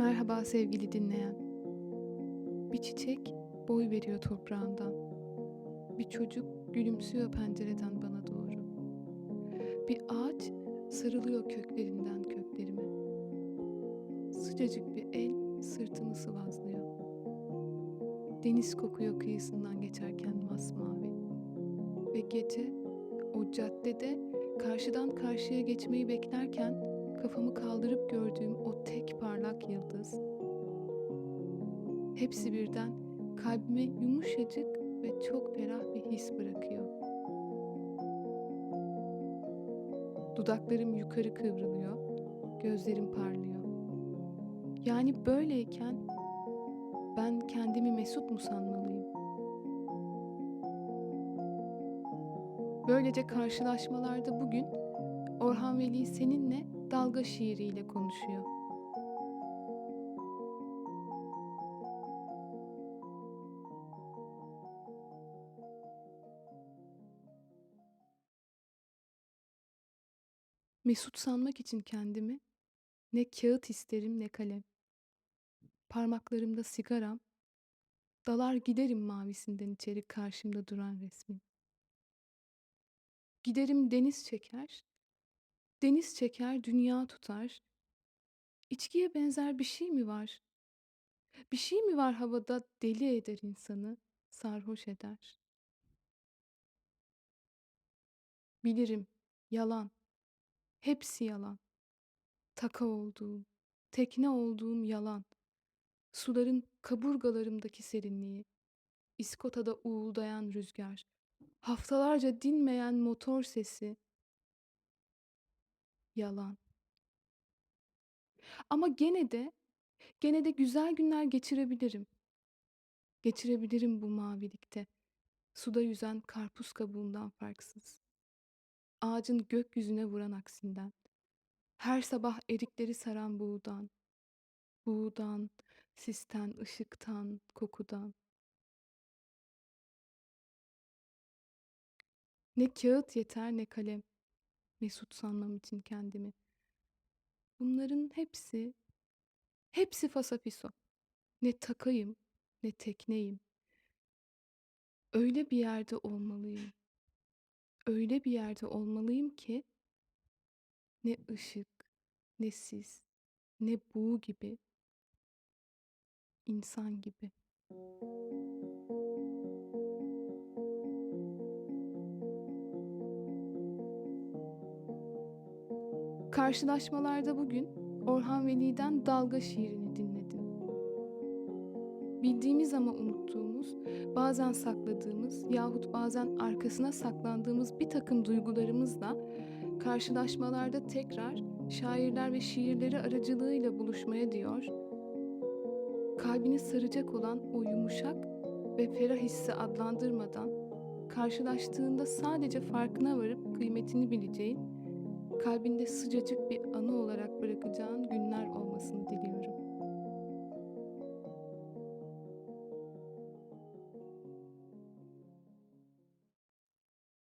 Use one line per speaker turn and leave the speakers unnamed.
Merhaba sevgili dinleyen. Bir çiçek boy veriyor toprağından. Bir çocuk gülümsüyor pencereden bana doğru. Bir ağaç sarılıyor köklerinden köklerime. Sıcacık bir el sırtımı sıvazlıyor. Deniz kokuyor kıyısından geçerken masmavi. Ve gece o caddede karşıdan karşıya geçmeyi beklerken kafamı kaldırıp gördüğüm o tek parlak yıldız. Hepsi birden kalbime yumuşacık ve çok ferah bir his bırakıyor. Dudaklarım yukarı kıvrılıyor, gözlerim parlıyor. Yani böyleyken ben kendimi mesut mu sanmalıyım? Böylece karşılaşmalarda bugün Orhan Veli seninle dalga şiiriyle konuşuyor. Mesut sanmak için kendimi ne kağıt isterim ne kalem. Parmaklarımda sigaram, dalar giderim mavisinden içeri karşımda duran resmin. Giderim deniz çeker, deniz çeker dünya tutar. İçkiye benzer bir şey mi var? Bir şey mi var havada deli eder insanı, sarhoş eder? Bilirim, yalan, hepsi yalan. Taka olduğum, tekne olduğum yalan. Suların kaburgalarımdaki serinliği, İskotada uğuldayan rüzgar, haftalarca dinmeyen motor sesi. Yalan. Ama gene de, gene de güzel günler geçirebilirim. Geçirebilirim bu mavilikte. Suda yüzen karpuz kabuğundan farksız. Ağacın gökyüzüne vuran aksinden. Her sabah erikleri saran buğdan. Buğdan, sisten, ışıktan, kokudan. Ne kağıt yeter ne kalem. Mesut sanmam için kendimi. Bunların hepsi, hepsi fasafiso. Ne takayım, ne tekneyim. Öyle bir yerde olmalıyım. Öyle bir yerde olmalıyım ki ne ışık, ne sis, ne buğu gibi, insan gibi. Karşılaşmalarda bugün Orhan Veli'den Dalga şiirini dinledim. Bildiğimiz ama unuttuğumuz, bazen sakladığımız yahut bazen arkasına saklandığımız bir takım duygularımızla karşılaşmalarda tekrar şairler ve şiirleri aracılığıyla buluşmaya diyor. Kalbini saracak olan o yumuşak ve ferah hissi adlandırmadan karşılaştığında sadece farkına varıp kıymetini bileceğin, kalbinde sıcacık bir anı olarak bırakacağın günler olmasını diliyorum.